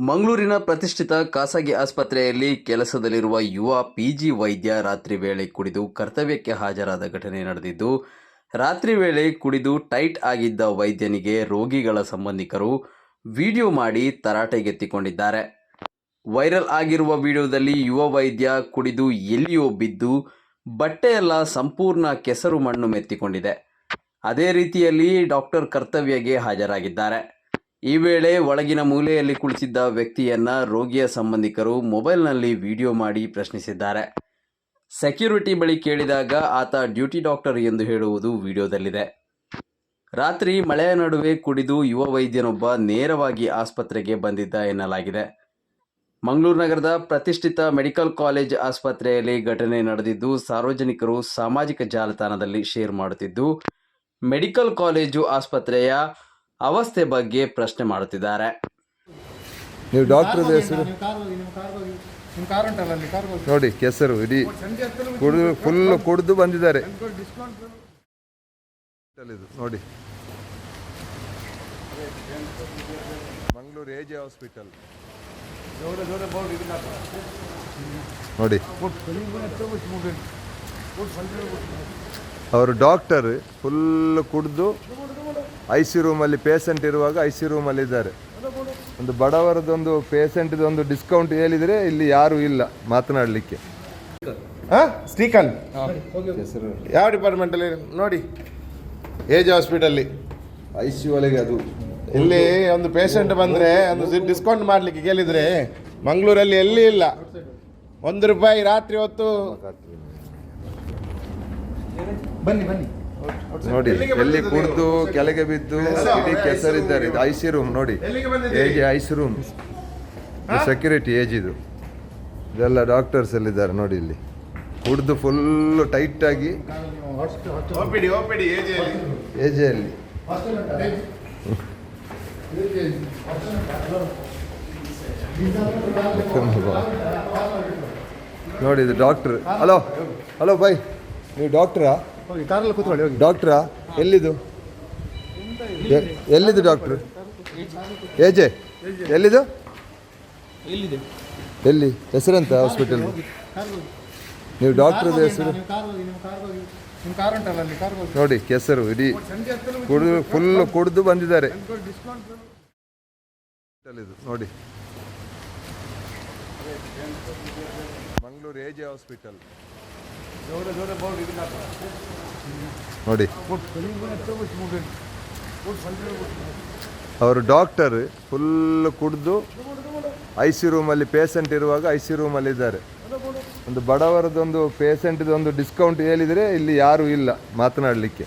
ಮಂಗಳೂರಿನ ಪ್ರತಿಷ್ಠಿತ ಖಾಸಗಿ ಆಸ್ಪತ್ರೆಯಲ್ಲಿ ಕೆಲಸದಲ್ಲಿರುವ ಯುವ ಪಿಜಿ ವೈದ್ಯ ರಾತ್ರಿ ವೇಳೆ ಕುಡಿದು ಕರ್ತವ್ಯಕ್ಕೆ ಹಾಜರಾದ ಘಟನೆ ನಡೆದಿದ್ದು, ರಾತ್ರಿ ವೇಳೆ ಕುಡಿದು ಟೈಟ್ ಆಗಿದ್ದ ವೈದ್ಯನಿಗೆ ರೋಗಿಗಳ ಸಂಬಂಧಿಕರು ವಿಡಿಯೋ ಮಾಡಿ ತರಾಟೆಗೆತ್ತಿಕೊಂಡಿದ್ದಾರೆ. ವೈರಲ್ ಆಗಿರುವ ವಿಡಿಯೋದಲ್ಲಿ ಯುವ ವೈದ್ಯ ಕುಡಿದು ಎಲ್ಲಿಯೋ ಬಿದ್ದು ಬಟ್ಟೆಯೆಲ್ಲ ಸಂಪೂರ್ಣ ಕೆಸರು ಮಣ್ಣು ಮೆತ್ತಿಕೊಂಡಿದೆ. ಅದೇ ರೀತಿಯಲ್ಲಿ ಡಾಕ್ಟರ್ ಕರ್ತವ್ಯಗೆ ಹಾಜರಾಗಿದ್ದಾರೆ. ಈ ವೇಳೆ ಒಳಗಿನ ಮೂಲೆಯಲ್ಲಿ ಕುಳಿತಿದ್ದ ವ್ಯಕ್ತಿಯನ್ನ ರೋಗಿಯ ಸಂಬಂಧಿಕರು ಮೊಬೈಲ್ನಲ್ಲಿ ವಿಡಿಯೋ ಮಾಡಿ ಪ್ರಶ್ನಿಸಿದ್ದಾರೆ. ಸೆಕ್ಯೂರಿಟಿ ಬಳಿ ಕೇಳಿದಾಗ ಆತ ಡ್ಯೂಟಿ ಡಾಕ್ಟರ್ ಎಂದು ಹೇಳುವುದು ವಿಡಿಯೋದಲ್ಲಿದೆ. ರಾತ್ರಿ ಮಳೆಯ ನಡುವೆ ಕುಡಿದು ಯುವ ವೈದ್ಯನೊಬ್ಬ ನೇರವಾಗಿ ಆಸ್ಪತ್ರೆಗೆ ಬಂದಿದ್ದ ಎನ್ನಲಾಗಿದೆ. ಮಂಗಳೂರು ನಗರದ ಪ್ರತಿಷ್ಠಿತ ಮೆಡಿಕಲ್ ಕಾಲೇಜ್ ಆಸ್ಪತ್ರೆಯಲ್ಲಿ ಘಟನೆ ನಡೆದಿದ್ದು, ಸಾರ್ವಜನಿಕರು ಸಾಮಾಜಿಕ ಜಾಲತಾಣದಲ್ಲಿ ಶೇರ್ ಮಾಡುತ್ತಿದ್ದು, ಮೆಡಿಕಲ್ ಕಾಲೇಜು ಆಸ್ಪತ್ರೆಯ ಅವಸ್ಥೆ ಬಗ್ಗೆ ಪ್ರಶ್ನೆ ಮಾಡುತ್ತಿದ್ದಾರೆ. ನೀವು ಡಾಕ್ಟರ್ ಹೆಸರು? ನೋಡಿ, ಕೆಸರು, ಇಡೀ ಕುಡಿದು ಫುಲ್ ಕುಡಿದು ಬಂದಿದ್ದಾರೆ. ನೋಡಿ. Mangaluru A J hospital. ನೋಡಿ. ಅವರು ಡಾಕ್ಟರ್ ಫುಲ್ ಕುಡಿದು ಐ ಸಿ ರೂಮಲ್ಲಿ ಪೇಷಂಟ್ ಇರುವಾಗ ಐ ಸಿ ರೂಮಲ್ಲಿ ಇದ್ದಾರೆ. ಒಂದು ಬಡವರದೊಂದು ಪೇಷಂಟ್ದೊಂದು ಡಿಸ್ಕೌಂಟ್ ಹೇಳಿದರೆ ಇಲ್ಲಿ ಯಾರೂ ಇಲ್ಲ ಮಾತನಾಡಲಿಕ್ಕೆ. ಹಾಂ? ಸ್ಟೀಕಲ್ ಹೆಸರು ಯಾವ ಡಿಪಾರ್ಟ್ಮೆಂಟಲ್ಲಿ? ನೋಡಿ ಏಜ್ ಹಾಸ್ಪಿಟಲ್ಲಿ. ಐ ಸಿ ಒಳಗೆ ಅದು. ಇಲ್ಲಿ ಒಂದು ಪೇಷಂಟ್ ಬಂದರೆ ಒಂದು ಡಿಸ್ಕೌಂಟ್ ಮಾಡಲಿಕ್ಕೆ ಕೇಳಿದರೆ ಮಂಗಳೂರಲ್ಲಿ ಎಲ್ಲಿ ಇಲ್ಲ. ಒಂದು ರೂಪಾಯಿ ರಾತ್ರಿ ಹೊತ್ತು ಬನ್ನಿ ಬನ್ನಿ. ನೋಡಿ ಎಲ್ಲಿ ಕುಡಿದು ಕೆಳಗೆ ಬಿದ್ದು ಇಡೀ ಕೆಸರಿದ್ದಾರೆ. ಇದು ಐ ಸಿ ರೂಮ್ ನೋಡಿ? A J I C room security A J ಇದು. ಇದೆಲ್ಲ ಡಾಕ್ಟರ್ಸ್ ಎಲ್ಲಿದ್ದಾರೆ ನೋಡಿ ಇಲ್ಲಿ. ಕುಡಿದು ಫುಲ್ಲು ಟೈಟ್ ಆಗಿ ಓಪಿಡಿ ಓಪಿಡಿ ಏಜಿಯಲ್ಲಿ ನೋಡಿ ಇದು ಡಾಕ್ಟ್ರ್ ಹಲೋ ಹಲೋ ಬೈ ನೀವು ಡಾಕ್ಟ್ರಾ ಹೋಗಿ ಕಾರಲ್ಲಿ ಕೂತ್ಕೊಳ್ಳಿ ಹೋಗಿ. ಡಾಕ್ಟ್ರಾ ಎಲ್ಲಿದು? A- ಎಲ್ಲಿದು doctor ಏಜೆ ಎಲ್ಲಿದು? ಎಲ್ಲಿ? ಹೆಸರೆಂತ ಹಾಸ್ಪಿಟಲ್ ನೀವು ಡಾಕ್ಟ್ರದ ಹೆಸರು? ನೀವು ಕಾರ್ ಹೋಗಿ ನಿಮ್ಮ ಕಾರ್ ಹೋಗಿ. ನಿಮ್ಮ ಕಾರ್ ಉಂಟಲ್ಲ ಅಲ್ಲಿ ಕಾರ್ ಹೋಗಿ. ನೋಡಿ ಕೆಸರು ಇಡೀ ಕುಡಿದು ಫುಲ್ ಕುಡಿದು ಬಂದಿದ್ದಾರೆ. ಇದು ನೋಡಿ. ಮಂಗಳೂರು ಎ ಜೆ ಹಾಸ್ಪಿಟಲ್ ನೋಡಿ. ಅವರು ಡಾಕ್ಟರ್ ಫುಲ್ ಕುಡಿದು ಐ ಸಿ ರೂಮಲ್ಲಿ ಪೇಷಂಟ್ ಇರುವಾಗ ಐ ಸಿ ರೂಮಲ್ಲಿ ಇದ್ದಾರೆ. ಒಂದು ಬಡವರದೊಂದು ಪೇಷಂಟ್ದೊಂದು ಡಿಸ್ಕೌಂಟ್ ಹೇಳಿದರೆ ಇಲ್ಲಿ ಯಾರೂ ಇಲ್ಲ ಮಾತನಾಡಲಿಕ್ಕೆ.